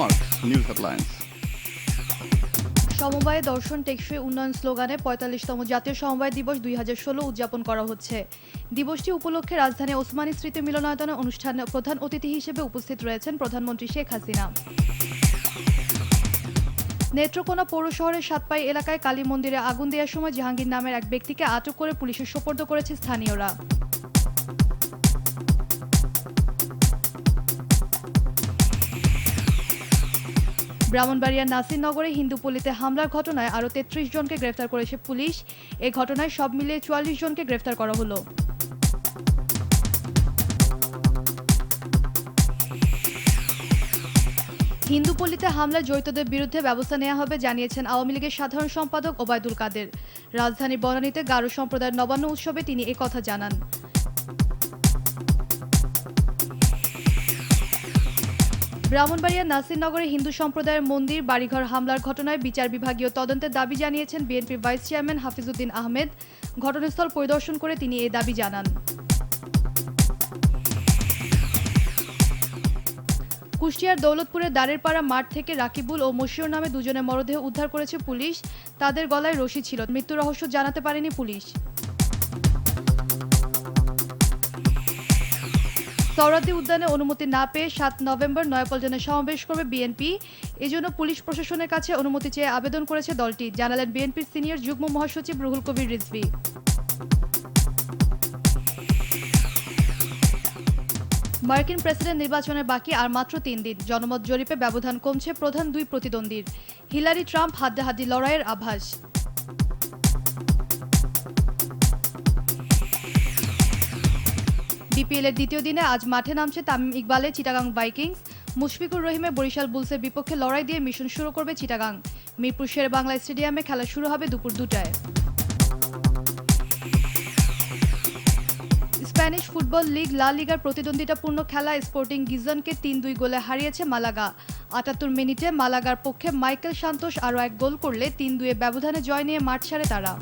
Mark, News Headlines. সমবায় দর্শন টেকসই উন্নয়ন স্লোগানে পঁয়তাল্লিশতম জাতীয় সমবায় দিবস দুই হাজার ষোলো উদযাপন করা হচ্ছে। দিবসটি উপলক্ষে রাজধানী ওসমানী স্মৃতি মিলনায়তনে অনুষ্ঠানে প্রধান অতিথি হিসেবে উপস্থিত রয়েছেন প্রধানমন্ত্রী শেখ হাসিনা। নেত্রকোনা পৌর শহরের সাতপাই এলাকায় কালী মন্দিরে আগুন দেওয়ার সময় জাহাঙ্গীর নামের এক ব্যক্তিকে আটক করে পুলিশের সোপর্দ করেছে স্থানীয়রা। ব্রাহ্মণবাড়িয়ার নাসিরনগরে হিন্দুপল্লিতে হামলার ঘটনায় আরও তেত্রিশ জনকে গ্রেফতার করেছে পুলিশ। এ ঘটনায় সব মিলিয়ে চুয়াল্লিশ জনকে গ্রেফতার করা হলো। হিন্দুপল্লিতে হামলায় জড়িতদের বিরুদ্ধে ব্যবস্থা নেওয়া হবে জানিয়েছেন আওয়ামী লীগের সাধারণ সম্পাদক ওবায়দুল কাদের। রাজধানী বনানীতে গারো সম্প্রদায়ের নবান্ন উৎসবে তিনি একথা জানান। ব্রাহ্মণবাড়িয়ার নাসিরনগরে হিন্দু সম্প্রদায়ের মন্দির, বাড়িঘর হামলার ঘটনায় বিচার বিভাগীয় তদন্তের দাবি জানিয়েছেন বিএনপির ভাইস চেয়ারম্যান হাফিজউদ্দিন আহমেদ। ঘটনাস্থল পরিদর্শন করে তিনি এ দাবি জানান। কুষ্টিয়ার দৌলতপুরের দাঁড়েরপাড়া মাঠ থেকে রাকিবুল ও মশিউর নামে দুজনের মরদেহ উদ্ধার করেছে পুলিশ। তাদের গলায় রশি ছিল। মৃত্যু রহস্য জানাতে পারেনি পুলিশ। সৌরাদি উদ্যানে অনুমতি না পেয়ে সাত নভেম্বর নয়াপল্টনে সমাবেশ করবে বিএনপি। এজন্য পুলিশ প্রশাসনের কাছে অনুমতি চেয়ে আবেদন করেছে দলটি। জানালেন বিএনপির সিনিয়র যুগ্ম মহাসচিব রুহুল কবির রিজভি। মার্কিন প্রেসিডেন্ট নির্বাচনের বাকি আর মাত্র তিন দিন। জনমত জরিপে ব্যবধান কমছে প্রধান দুই প্রতিদ্বন্দ্বীর। হিলারি ট্রাম্প হাড্ডাহাড্ডি লড়াইয়ের আভাস। বিপিএল এর দ্বিতীয় দিনে আজ মাঠে নামছে তামিম ইকবালের চিটাগাং ভাইকিংস। মুশফিকুর রহিমের বরিশাল বুলসের বিপক্ষে লড়াই দিয়ে মিশন শুরু করবে চিটাগাং। মিরপুর শের বাংলা স্টেডিয়ামে খেলা শুরু হবে দুপুর দুটায়। স্প্যানিশ ফুটবল লিগ লা লিগার প্রতিদ্বন্দ্বিতাপূর্ণ খেলা স্পোর্টিং গিজনকে তিন দুই গোলে হারিয়েছে মালাগা। আটাত্তর মিনিটে মালাগার পক্ষে মাইকেল সান্তোষ আরও এক গোল করলে তিন দুয়ে ব্যবধানে জয় নিয়ে মাঠ ছাড়ে তারা।